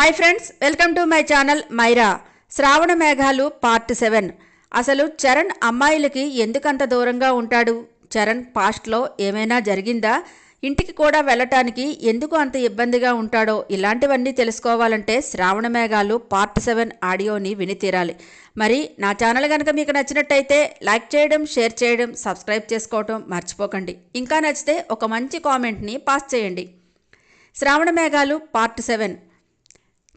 Hi friends welcome to my channel Myra Shravana Meghalu part seven అసలు చరణ్ అమ్మాయిలకి ఎందుకంత దూరంగా ఉంటాడు? చరణ్ పాస్ట్లో ఏమైనా జరిగిందా? ఇంటికి కూడా వెళ్ళటానికి ఎందుకు అంత ఇబ్బందిగా ఉంటాడో ఇలాంటివన్నీ తెలుసుకోవాలంటే శ్రావణ మేఘాలు పార్ట్ సెవెన్ ఆడియోని విని తీరాలి. మరి నా ఛానల్ కనుక మీకు నచ్చినట్టయితే లైక్ చేయడం షేర్ చేయడం సబ్స్క్రైబ్ చేసుకోవడం మర్చిపోకండి. ఇంకా నచ్చితే ఒక మంచి కామెంట్ని పాస్ చేయండి. శ్రావణ మేఘాలు పార్ట్ సెవెన్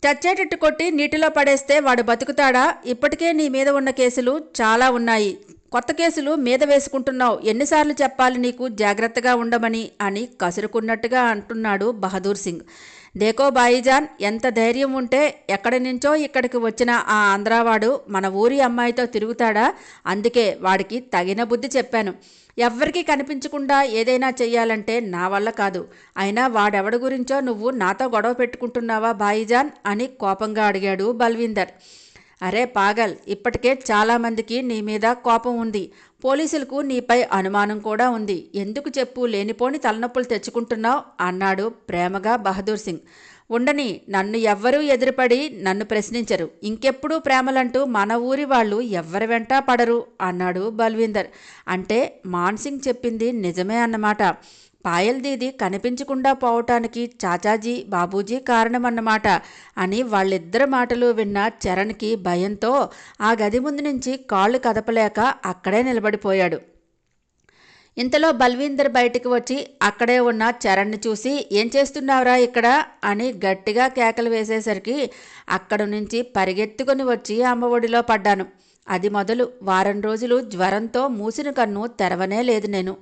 చచ్చేటట్టు కొట్టి నీటిలో పడేస్తే వాడు బతుకుతాడా? ఇప్పటికే నీ మీద ఉన్న కేసులు చాలా ఉన్నాయి. కొత్త కేసులు మీద వేసుకుంటున్నావు. ఎన్నిసార్లు చెప్పాలి నీకు? జాగ్రత్తగా ఉండమని అని కసురుకున్నట్టుగా అంటున్నాడు బహదూర్ సింగ్. దేకో బాయిజాన్ ఎంత ధైర్యం ఉంటే ఎక్కడి నుంచో ఇక్కడికి వచ్చిన ఆ ఆంధ్రావాడు మన ఊరి అమ్మాయితో తిరుగుతాడా? అందుకే వాడికి తగిన బుద్ధి చెప్పాను. ఎవ్వరికీ కనిపించకుండా ఏదైనా చెయ్యాలంటే నా వల్ల కాదు. అయినా వాడెవడి గురించో నువ్వు నాతో గొడవ పెట్టుకుంటున్నావా బాయిజాన్ అని కోపంగా అడిగాడు బల్వీందర్. అరే పాగల్ ఇప్పటికే చాలామందికి నీ మీద కోపం ఉంది. పోలీసులకు నీపై అనుమానం కూడా ఉంది. ఎందుకు చెప్పు లేనిపోని తలనొప్పులు తెచ్చుకుంటున్నావు? అన్నాడు ప్రేమగా బహదూర్ సింగ్. ఉండని నన్ను ఎవ్వరూ ఎదురుపడి నన్ను ప్రశ్నించరు. ఇంకెప్పుడు ప్రేమలంటూ మన ఊరి వాళ్ళు ఎవ్వరి వెంట పడరు అన్నాడు బల్వీందర్. అంటే మాన్సింగ్ చెప్పింది నిజమే అన్నమాట. పాయల్ దీది కనిపించకుండా పోవటానికి చాచాజీ బాబూజీ కారణమన్నమాట అని వాళ్ళిద్దరి మాటలు విన్న చరణ్కి భయంతో ఆ గది ముందు నుంచి కాళ్ళు కదపలేక అక్కడే నిలబడిపోయాడు. ఇంతలో బల్వీందర్ బయటికి వచ్చి అక్కడే ఉన్న చరణ్ని చూసి ఏం చేస్తున్నావురా ఇక్కడ? అని గట్టిగా కేకలు వేసేసరికి అక్కడ నుంచి పరిగెత్తుకుని వచ్చి అమ్మ ఒడిలో పడ్డాను. అది మొదలు వారం రోజులు జ్వరంతో మూసిన కన్ను తెరవనే లేదు నేను.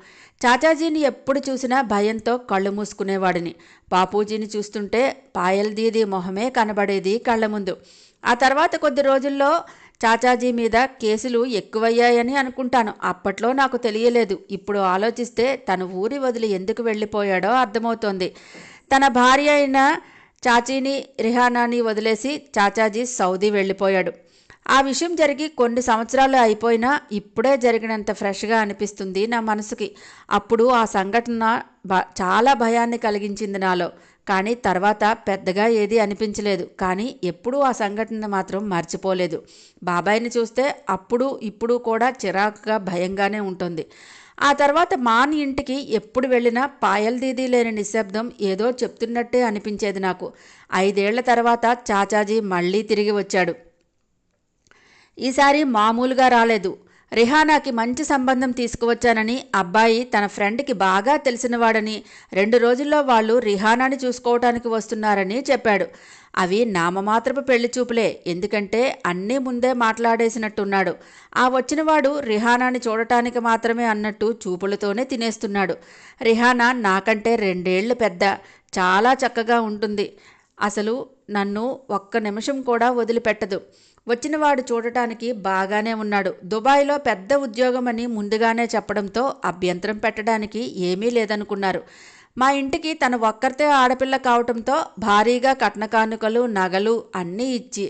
చాచాజీని ఎప్పుడు చూసినా భయంతో కళ్ళు మూసుకునేవాడిని. బాపూజీని చూస్తుంటే పాయల్ దీది మొహమే కనబడేది కళ్ళ ముందు. ఆ తర్వాత కొద్ది రోజుల్లో చాచాజీ మీద కేసులు ఎక్కువయ్యాయని అనుకుంటాను. అప్పట్లో నాకు తెలియలేదు. ఇప్పుడు ఆలోచిస్తే తను ఊరి వదిలి ఎందుకు వెళ్ళిపోయాడో అర్థమవుతోంది. తన భార్య అయిన చాచీని రిహానాని వదిలేసి చాచాజీ సౌదీ వెళ్ళిపోయాడు. ఆ విషయం జరిగి కొన్ని సంవత్సరాలు అయిపోయినా ఇప్పుడే జరిగినంత ఫ్రెష్గా అనిపిస్తుంది నా మనసుకి. అప్పుడు ఆ సంఘటన చాలా భయాన్ని కలిగించింది నాలో. కానీ తర్వాత పెద్దగా ఏది అనిపించలేదు. కానీ ఎప్పుడూ ఆ సంఘటన మాత్రం మర్చిపోలేదు. బాబాయిని చూస్తే అప్పుడు ఇప్పుడు కూడా చిరాకుగా భయంగానే ఉంటుంది. ఆ తర్వాత మాన్ ఇంటికి ఎప్పుడు వెళ్ళినా పాయల్ దీదీ లేని నిశ్శబ్దం ఏదో చెప్తున్నట్టే అనిపించేది నాకు. ఐదేళ్ళ తర్వాత చాచాజీ మళ్ళీ తిరిగి వచ్చాడు. ఈసారి మామూలుగా రాలేదు. రిహానాకి మంచి సంబంధం తీసుకువచ్చానని అబ్బాయి తన ఫ్రెండ్కి బాగా తెలిసినవాడని రెండు రోజుల్లో వాళ్ళు రిహానాని చూసుకోవటానికి వస్తున్నారని చెప్పాడు. అవి నామమాత్రపు పెళ్ళి చూపులే ఎందుకంటే అన్నీ ముందే మాట్లాడేసినట్టున్నాడు. ఆ వచ్చినవాడు రిహానాని చూడటానికి మాత్రమే అన్నట్టు చూపులతోనే తినేస్తున్నాడు. రిహానా నాకంటే రెండేళ్ళు పెద్ద చాలా చక్కగా ఉంటుంది. అసలు నన్ను ఒక్క నిమిషం కూడా వదిలిపెట్టదు. వచ్చినవాడు చూడటానికి బాగానే ఉన్నాడు. దుబాయ్లో పెద్ద ఉద్యోగం అని ముందుగానే చెప్పడంతో అభ్యంతరం పెట్టడానికి ఏమీ లేదనుకున్నారు. మా ఇంటికి తన ఒక్కరితే ఆడపిల్ల కావటంతో భారీగా కట్న కానుకలు నగలు అన్నీ ఇచ్చి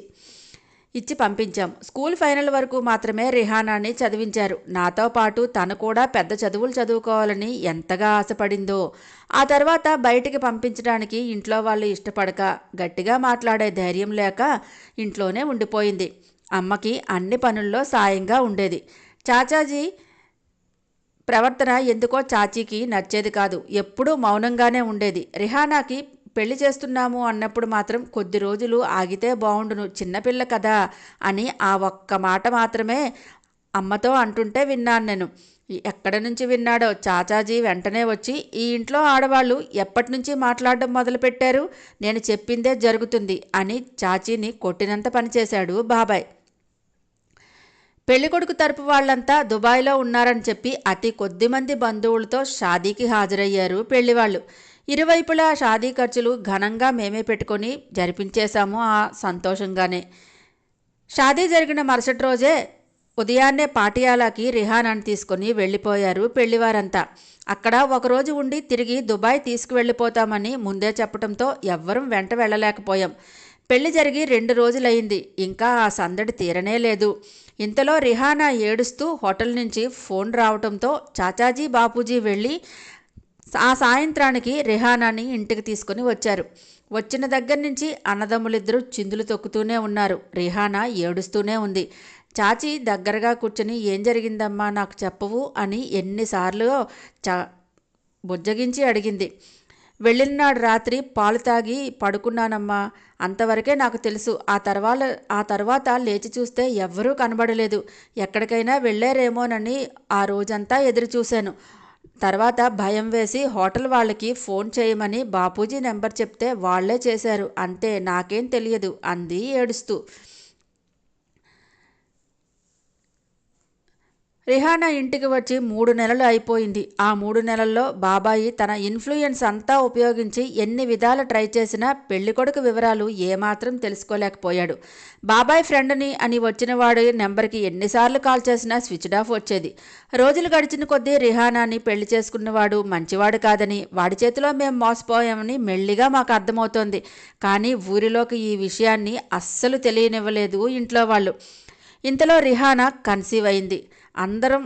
ఇచ్చి పంపించాం. స్కూల్ ఫైనల్ వరకు మాత్రమే రిహానాని చదివించారు. నాతో పాటు తను కూడా పెద్ద చదువులు చదువుకోవాలని ఎంతగా ఆశపడిందో. ఆ తర్వాత బయటికి పంపించడానికి ఇంట్లో వాళ్ళు ఇష్టపడక గట్టిగా మాట్లాడే ధైర్యం లేక ఇంట్లోనే ఉండిపోయింది. అమ్మకి అన్ని పనుల్లో సాయంగా ఉండేది. చాచాజీ ప్రవర్తన ఎందుకో చాచీకి నచ్చేది కాదు. ఎప్పుడూ మౌనంగానే ఉండేది. రిహానాకి పెళ్ళి చేస్తున్నాము అన్నప్పుడు మాత్రం కొద్ది రోజులు ఆగితే బాగుండును చిన్నపిల్ల కదా అని ఆ ఒక్క మాట మాత్రమే అమ్మతో అంటుంటే విన్నాను నేను. ఎక్కడి నుంచి విన్నాడో చాచాజీ వెంటనే వచ్చి ఈ ఇంట్లో ఆడవాళ్ళు ఎప్పటి నుంచి మాట్లాడడం మొదలుపెట్టారు? నేను చెప్పిందే జరుగుతుంది అని చాచీని కొట్టినంత పనిచేశాడు బాబాయ్. పెళ్ళికొడుకు తరపు వాళ్ళంతా దుబాయ్లో ఉన్నారని చెప్పి అతి కొద్ది మంది బంధువులతో షాదీకి హాజరయ్యారు పెళ్ళివాళ్ళు ఇరువైపులా షాదీ ఖర్చులు ఘనంగా మేమే పెట్టుకొని జరిపించేశాము ఆ సంతోషంగానే. షాదీ జరిగిన మరుసటి రోజే ఉదయాన్నే పాటియాలాకి రిహానాన్ని తీసుకొని వెళ్ళిపోయారు పెళ్ళివారంతా. అక్కడ ఒకరోజు ఉండి తిరిగి దుబాయ్ తీసుకువెళ్ళిపోతామని ముందే చెప్పడంతో ఎవ్వరం వెంట వెళ్ళలేకపోయాం. పెళ్ళి జరిగి రెండు రోజులైంది ఇంకా ఆ సందడి తీరనే లేదు. ఇంతలో రిహానా ఏడుస్తూ హోటల్ నుంచి ఫోన్ రావటంతో చాచాజీ బాపూజీ వెళ్ళి ఆ సాయంత్రానికి రిహానాని ఇంటికి తీసుకుని వచ్చారు. వచ్చిన దగ్గర నుంచి అన్నదమ్ములిద్దరూ చిందులు తొక్కుతూనే ఉన్నారు. రిహానా ఏడుస్తూనే ఉంది. చాచి దగ్గరగా కూర్చొని ఏం జరిగిందమ్మా నాకు చెప్పవు అని ఎన్నిసార్లు చా బుజ్జగించి అడిగింది. వెళ్ళిన నాడు రాత్రి పాలు తాగి పడుకున్నానమ్మా. అంతవరకే నాకు తెలుసు. ఆ తర్వాత ఆ తర్వాత లేచి చూస్తే ఎవ్వరూ కనబడలేదు. ఎక్కడికైనా వెళ్ళారేమోనని ఆ రోజంతా ఎదురు చూశాను తర్వాత భయం వేసి హోటల్ వాళ్ళకి ఫోన్ చేయమని బాపూజీ నెంబర్ చెప్తే వాళ్ళే చేశారు. అంతే నాకేం తెలియదు అంది ఏడుస్తూ. రిహానా ఇంటికి వచ్చి మూడు నెలలు అయిపోయింది. ఆ మూడు నెలల్లో బాబాయి తన ఇన్ఫ్లుయెన్స్ అంతా ఉపయోగించి ఎన్ని విధాలు ట్రై చేసినా పెళ్ళికొడుకు వివరాలు ఏమాత్రం తెలుసుకోలేకపోయాడు. బాబాయ్ ఫ్రెండ్ని అని వచ్చిన వాడి నెంబర్కి ఎన్నిసార్లు కాల్ చేసినా స్విచ్డ్ ఆఫ్ వచ్చేది. రోజులు గడిచిన కొద్దీ రిహానాని పెళ్ళి చేసుకున్నవాడు మంచివాడు కాదని వాడి చేతిలో మేము మోసపోయామని మెల్లిగా మాకు అర్థమవుతోంది. కానీ ఊరిలోకి ఈ విషయాన్ని అస్సలు తెలియనివ్వలేదు ఇంట్లో వాళ్ళు. ఇంతలో రిహానా కన్సీవ్ అయింది. అందరం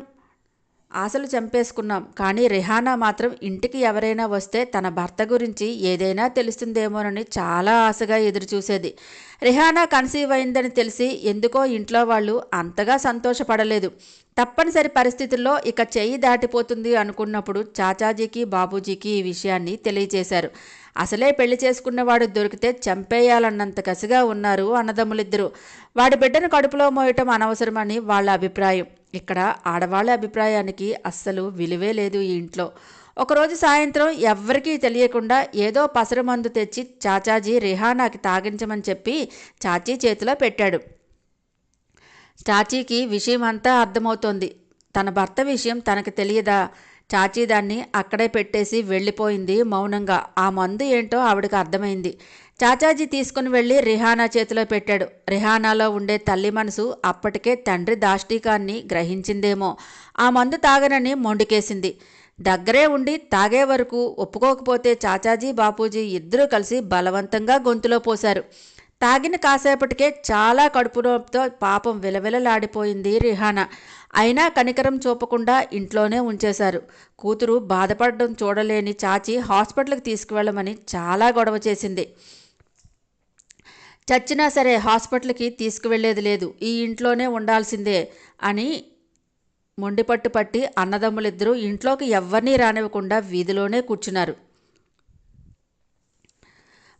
ఆశలు చంపేసుకున్నాం. కానీ రిహానా మాత్రం ఇంటికి ఎవరైనా వస్తే తన భర్త గురించి ఏదైనా తెలుస్తుందేమోనని చాలా ఆశగా ఎదురుచూసేది. రిహానా కన్సీవ్ అయిందని తెలిసి ఎందుకో ఇంట్లో వాళ్ళు అంతగా సంతోషపడలేదు. తప్పనిసరి పరిస్థితుల్లో ఇక చెయ్యి దాటిపోతుంది అనుకున్నప్పుడు చాచాజీకి బాబూజీకి ఈ విషయాన్ని తెలియచేశారు అసలే పెళ్ళి చేసుకున్నవాడు దొరికితే చంపేయాలన్నంత కసిగా ఉన్నారు అన్నదమ్ములిద్దరూ. వాడి బిడ్డను కడుపులో మోయటం అనవసరమని వాళ్ళ అభిప్రాయం. ఇక్కడ ఆడవాళ్ళ అభిప్రాయానికి అస్సలు విలువే లేదు ఈ ఇంట్లో. ఒకరోజు సాయంత్రం ఎవ్వరికీ తెలియకుండా ఏదో పసరు మందు తెచ్చి చాచాజీ రిహానాకి తాగించమని చెప్పి చాచీ చేతిలో పెట్టాడు. చాచీకి విషయం అంతా అర్థమవుతోంది. తన భర్త విషయం తనకు తెలియదా? చాచీ దాన్ని అక్కడే పెట్టేసి వెళ్ళిపోయింది మౌనంగా. ఆ మందు ఏంటో ఆవిడకి అర్థమైంది. చాచాజీ తీసుకుని వెళ్ళి రిహానా చేతిలో పెట్టాడు. రిహానాలో ఉండే తల్లి మనసు అప్పటికే తండ్రి దాష్టీకాన్ని గ్రహించిందేమో. ఆ మందు తాగనని మొండికేసింది. దగ్గరే ఉండి తాగే వరకు ఒప్పుకోకపోతే చాచాజీ బాపూజీ ఇద్దరూ కలిసి బలవంతంగా గొంతులో పోశారు. తాగిన కాసేపటికే చాలా కడుపు నొప్పితో పాపం విలవిలలాడిపోయింది రిహానా. అయినా కనికరం చూపకుండా ఇంట్లోనే ఉంచేశారు. కూతురు బాధపడడం చూడలేని చాచి హాస్పిటల్కి తీసుకువెళ్ళమని చాలా గొడవ చేసింది. చచ్చినా సరే హాస్పిటల్కి తీసుకువెళ్ళేది లేదు. ఈ ఇంట్లోనే ఉండాల్సిందే అని మొండిపట్టు పట్టి అన్నదమ్ములిద్దరూ ఇంట్లోకి ఎవ్వరినీ రానివ్వకుండా వీధిలోనే కూర్చున్నారు.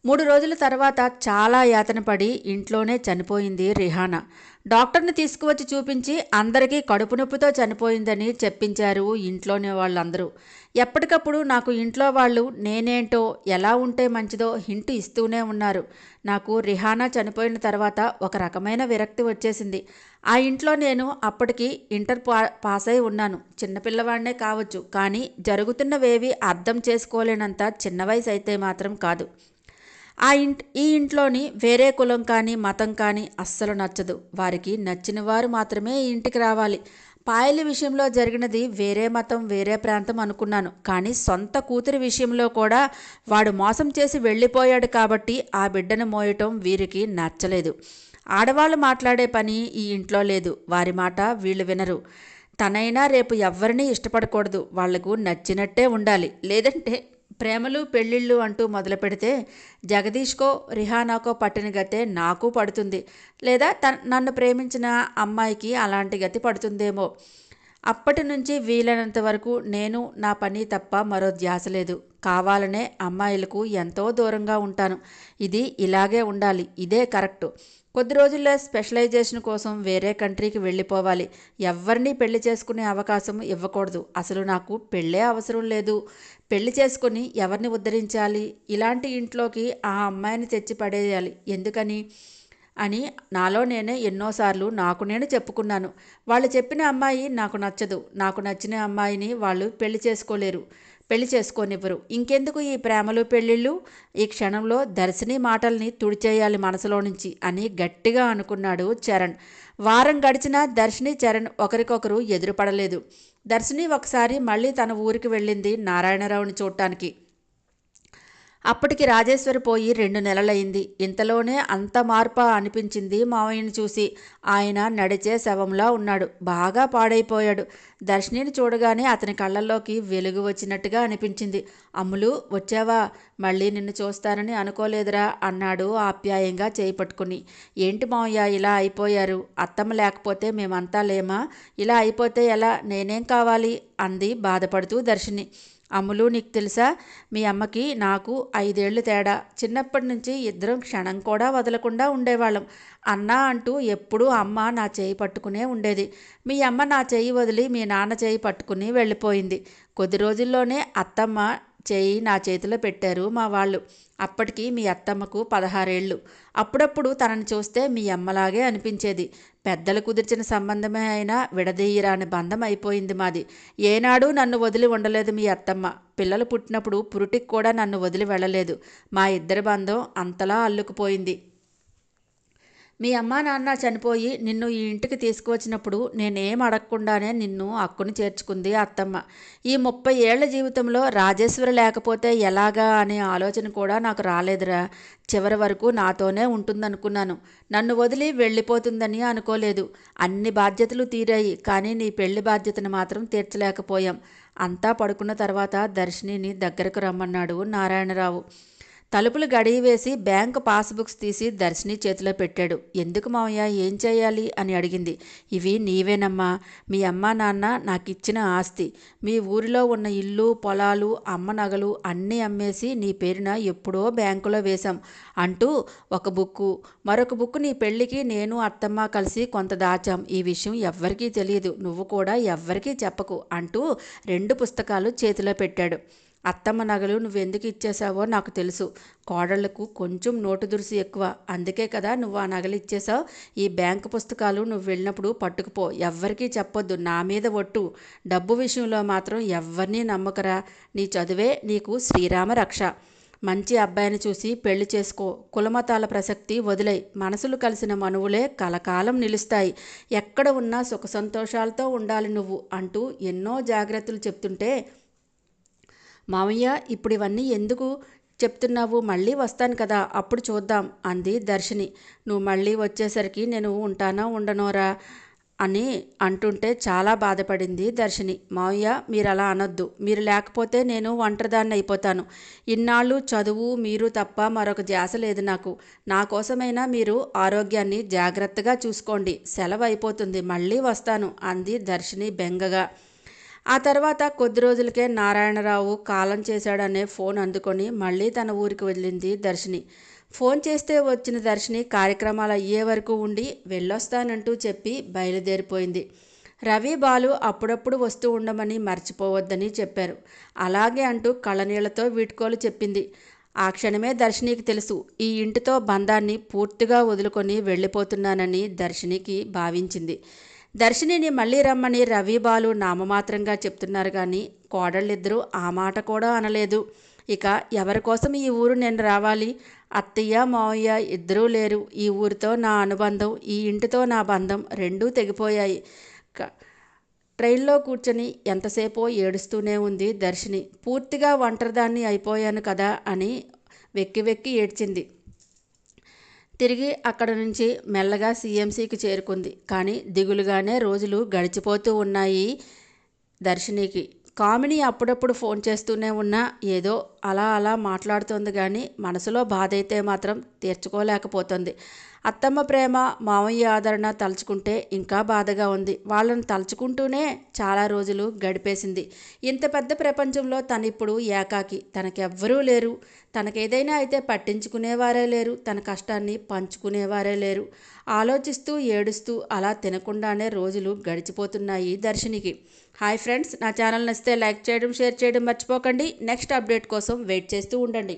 మూడు రోజుల తర్వాత చాలా యాతన పడి ఇంట్లోనే చనిపోయింది రిహానా. డాక్టర్ని తీసుకువచ్చి చూపించి అందరికీ కడుపు నొప్పితో చనిపోయిందని చెప్పించారు ఇంట్లోనే వాళ్ళందరూ. ఎప్పటికప్పుడు నాకు ఇంట్లో వాళ్ళు నేనేంటో ఎలా ఉంటే మంచిదో హింట్ ఇస్తూనే ఉన్నారు. నాకు రిహానా చనిపోయిన తర్వాత ఒక రకమైన విరక్తి వచ్చేసింది. ఆ ఇంట్లో నేను అప్పటికి ఇంటర్ పా పాస్ అయి ఉన్నాను చిన్నపిల్లవాడినే కావచ్చు కానీ జరుగుతున్నవేవి అర్థం చేసుకోలేనంత చిన్న వయసు అయితే మాత్రం కాదు. ఆ ఇంట్ ఈ ఇంట్లోని వేరే కులం కానీ మతం కానీ అస్సలు నచ్చదు. వారికి నచ్చిన వారు మాత్రమే ఈ ఇంటికి రావాలి. పాయల విషయంలో జరిగినది వేరే మతం వేరే ప్రాంతం అనుకున్నాను. కానీ సొంత కూతురి విషయంలో కూడా వాడు మోసం చేసి వెళ్ళిపోయాడు కాబట్టి ఆ బిడ్డను మోయటం వీరికి నచ్చలేదు. ఆడవాళ్ళు మాట్లాడే పని ఈ ఇంట్లో లేదు. వారి మాట వీళ్ళు వినరు. తనైనా రేపు ఎవరిని ఇష్టపడకూడదు. వాళ్ళకు నచ్చినట్టే ఉండాలి. లేదంటే ప్రేమలు పెళ్ళిళ్ళు అంటూ మొదలు పెడితే జగదీష్కో రిహానాకో పట్టిన గతే నాకు పడుతుంది. లేదా తన నన్ను ప్రేమించిన అమ్మాయికి అలాంటి గతి పడుతుందేమో. అప్పటి నుంచి వీలైనంత వరకు నేను నా పని తప్ప మరో ధ్యాస లేదు. కావాలనే అమ్మాయిలకు ఎంతో దూరంగా ఉంటాను. ఇది ఇలాగే ఉండాలి. ఇదే కరెక్ట్. కొద్ది రోజుల్లో స్పెషలైజేషన్ కోసం వేరే కంట్రీకి వెళ్ళిపోవాలి. ఎవరిని పెళ్ళి చేసుకునే అవకాశం ఇవ్వకూడదు. అసలు నాకు పెళ్ళే అవసరం లేదు. పెళ్ళి చేసుకుని ఎవరిని ఉద్ధరించాలి? ఇలాంటి ఇంట్లోకి ఆ అమ్మాయిని తెచ్చి పడేయాలి. ఎందుకని? అని నాలో నేనే ఎన్నోసార్లు నాకు నేను చెప్పుకున్నాను. వాళ్ళు చెప్పిన అమ్మాయి నాకు నచ్చదు. నాకు నచ్చిన అమ్మాయిని వాళ్ళు పెళ్ళి చేసుకోలేరు. పెళ్ళి చేసుకోనివ్వరు. ఇంకెందుకు ఈ ప్రేమలు పెళ్ళిళ్ళు ఈ క్షణంలో దర్శిని మాటల్ని తుడిచేయాలి మనసులో నుంచి అని గట్టిగా అనుకున్నాడు చరణ్. వారం గడిచినా దర్శిని చరణ్ ఒకరికొకరు ఎదురుపడలేదు. దర్శిని ఒకసారి మళ్ళీ తన ఊరికి వెళ్ళింది నారాయణరావుని చూడటానికి. అప్పటికి రాజేశ్వరి పోయి రెండు నెలలైంది ఇంతలోనే అంత మార్ప అనిపించింది మావయ్యని చూసి. ఆయన నడిచే శవంలా ఉన్నాడు. బాగా పాడైపోయాడు. దర్శినిని చూడగానే అతని కళ్ళల్లోకి వెలుగు వచ్చినట్టుగా అనిపించింది. అమ్ములు వచ్చావా? మళ్ళీ నిన్ను చూస్తానని అనుకోలేదురా అన్నాడు ఆప్యాయంగా చేయి పట్టుకుని. ఏంటి మావయ్య ఇలా అయిపోయారు? అత్తమ్మ లేకపోతే మేమంతా లేమా? ఇలా అయిపోతే ఎలా? నేనేం కావాలి? అంది బాధపడుతూ దర్శిని. అమ్ములు నీకు తెలుసా? మీ అమ్మకి నాకు ఐదేళ్ళు తేడా. చిన్నప్పటి నుంచి ఇద్దరం క్షణం కూడా వదలకుండా ఉండేవాళ్ళం. అన్న అంటూ ఎప్పుడూ అమ్మ నా చేయి పట్టుకునే ఉండేది. మీ అమ్మ నా చేయి వదిలి మీ నాన్న చేయి పట్టుకుని వెళ్ళిపోయింది. కొద్ది రోజుల్లోనే అత్తమ్మ చేయి నా చేతిలో పెట్టారు మా వాళ్ళు. అప్పటికి మీ అత్తమ్మకు పదహారేళ్ళు. అప్పుడప్పుడు తనని చూస్తే మీ అమ్మలాగే అనిపించేది. పెద్దలు కుదిర్చిన సంబంధమే అయినా విడదీయరాని బంధం అయిపోయింది మాది. ఏనాడు నన్ను వదిలి ఉండలేదు మీ అత్తమ్మ. పిల్లలు పుట్టినప్పుడు పురుటికి కూడా నన్ను వదిలి వెళ్ళలేదు. మా ఇద్దరి బంధం అంతలా అల్లుకుపోయింది. మీ అమ్మా నాన్న చనిపోయి నిన్ను ఈ ఇంటికి తీసుకువచ్చినప్పుడు నేనేం అడగకుండానే నిన్ను అక్కుని చేర్చుకుంది అత్తమ్మ. ఈ ముప్పై ఏళ్ళ జీవితంలో రాజేశ్వరి లేకపోతే ఎలాగా అనే ఆలోచన కూడా నాకు రాలేదురా. చివరి వరకు నాతోనే ఉంటుందనుకున్నాను. నన్ను వదిలి వెళ్ళిపోతుందని అనుకోలేదు. అన్ని బాధ్యతలు తీరాయి కానీ నీ పెళ్ళి బాధ్యతను మాత్రం తీర్చలేకపోయాం. అంతా పడుకున్న తర్వాత దర్శినిని దగ్గరకు రమ్మన్నాడు నారాయణరావు. తలుపులు గడియవేసి బ్యాంకు పాస్బుక్స్ తీసి దర్శిని చేతిలో పెట్టాడు. ఎందుకు మావయ్య ఏం చేయాలి? అని అడిగింది. ఇవి నీవేనమ్మా. మీ అమ్మ నాన్న నాకు ఇచ్చిన ఆస్తి. మీ ఊరిలో ఉన్న ఇల్లు పొలాలు అమ్మ నగలు అన్నీ అమ్మేసి నీ పేరున ఎప్పుడో బ్యాంకులో వేశాం అంటూ ఒక బుక్కు. మరొక బుక్ నీ పెళ్ళికి నేను అత్తమ్మ కలిసి కొంత దాచాం. ఈ విషయం ఎవ్వరికీ తెలియదు. నువ్వు కూడా ఎవ్వరికీ చెప్పకు అంటూ రెండు పుస్తకాలు చేతిలో పెట్టాడు. అత్తమ్మ నగలు నువ్వెందుకు ఇచ్చేసావో నాకు తెలుసు. కోడళ్ళకు కొంచెం నోటు దురుసు ఎక్కువ. అందుకే కదా నువ్వు ఆ నగలు ఇచ్చేసావు ఈ బ్యాంకు పుస్తకాలు నువ్వు వెళ్ళినప్పుడు పట్టుకుపో. ఎవ్వరికీ చెప్పొద్దు. నా మీద ఒట్టు. డబ్బు విషయంలో మాత్రం ఎవ్వరినీ నమ్మకరా. నీ చదువే నీకు శ్రీరామ రక్ష. మంచి అబ్బాయిని చూసి పెళ్ళి చేసుకో. కులమతాల ప్రసక్తి వదిలై మనసులు కలిసిన మనువులే కలకాలం నిలుస్తాయి. ఎక్కడ ఉన్నా సుఖ సంతోషాలతో ఉండాలి నువ్వు అంటూ ఎన్నో జాగ్రత్తలు చెప్తుంటే మామయ్య ఇప్పుడు ఇవన్నీ ఎందుకు చెప్తున్నావు? మళ్ళీ వస్తాను కదా అప్పుడు చూద్దాం అంది దర్శిని. నువ్వు మళ్ళీ వచ్చేసరికి నేను ఉంటానా ఉండనోరా? అని అంటుంటే చాలా బాధపడింది దర్శిని. మావయ్య మీరు అలా అనొద్దు. మీరు లేకపోతే నేను ఒంటరిదాన్ని అయిపోతాను. ఇన్నాళ్ళు చదువు మీరు తప్ప మరొక ధ్యాస లేదు నాకు. నా కోసమైనా మీరు ఆరోగ్యాన్ని జాగ్రత్తగా చూసుకోండి. సెలవు అయిపోతుంది. మళ్ళీ వస్తాను అంది దర్శిని బెంగగా. ఆ తర్వాత కొద్ది రోజులకే నారాయణరావు కాలం చేశాడనే ఫోన్ అందుకొని మళ్ళీ తన ఊరికి వెళ్ళింది దర్శిని. ఫోన్ చేస్తే వచ్చిన దర్శిని కార్యక్రమాలు అయ్యే వరకు ఉండి వెళ్ళొస్తానంటూ చెప్పి బయలుదేరిపోయింది. రవి బాలు అప్పుడప్పుడు వస్తూ ఉండమని మర్చిపోవద్దని చెప్పారు. అలాగే అంటూ కళ్ళనీళ్ళతో వీడ్కోలు చెప్పింది. ఆ క్షణమే దర్శినికి తెలుసు ఈ ఇంటితో బంధాన్ని పూర్తిగా వదులుకొని వెళ్ళిపోతున్నానని దర్శినికి భావించింది. దర్శినిని మళ్ళీ రమ్మని రవి బాలు నామమాత్రంగా చెప్తున్నారు కానీ కోడళ్ళిద్దరూ ఆ మాట కూడా అనలేదు. ఇక ఎవరి కోసం ఈ ఊరు నేను రావాలి? అత్తయ్య మావయ్య ఇద్దరూ లేరు. ఈ ఊరితో నా అనుబంధం ఈ ఇంటితో నా బంధం రెండూ తెగిపోయాయి. క- ట్రైన్లో కూర్చొని ఎంతసేపో ఏడుస్తూనే ఉంది దర్శిని. పూర్తిగా ఒంటరిదాన్ని అయిపోయాను కదా అని వెక్కి వెక్కి ఏడ్చింది. తిరిగి అక్కడ నుంచి మెల్లగా సీఎంసీకి చేరుకుంది. కానీ దిగులుగానే రోజులు గడిచిపోతూ ఉన్నాయి దర్శినికి. కామిని అప్పుడప్పుడు ఫోన్ చేస్తూనే ఉన్నా ఏదో అలా అలా మాట్లాడుతోంది కానీ మనసులో బాధ అయితే మాత్రం తీర్చుకోలేకపోతుంది. అత్తమ్మ ప్రేమ మామయ్య ఆదరణ తలుచుకుంటే ఇంకా బాధగా ఉంది. వాళ్ళని తలుచుకుంటూనే చాలా రోజులు గడిపేసింది. ఇంత పెద్ద ప్రపంచంలో తను ఇప్పుడు ఏకాకి. తనకెవ్వరూ లేరు. తనకేదైనా అయితే పట్టించుకునేవారే లేరు. తన కష్టాన్ని పంచుకునేవారే లేరు. ఆలోచిస్తూ ఏడుస్తూ అలా తినకుండానే రోజులు గడిచిపోతున్నాయి దర్శినికి. హాయ్ ఫ్రెండ్స్ నా ఛానల్ నచ్చితే లైక్ చేయడం షేర్ చేయడం మర్చిపోకండి. నెక్స్ట్ అప్డేట్ కోసం వెయిట్ చేస్తూ ఉండండి.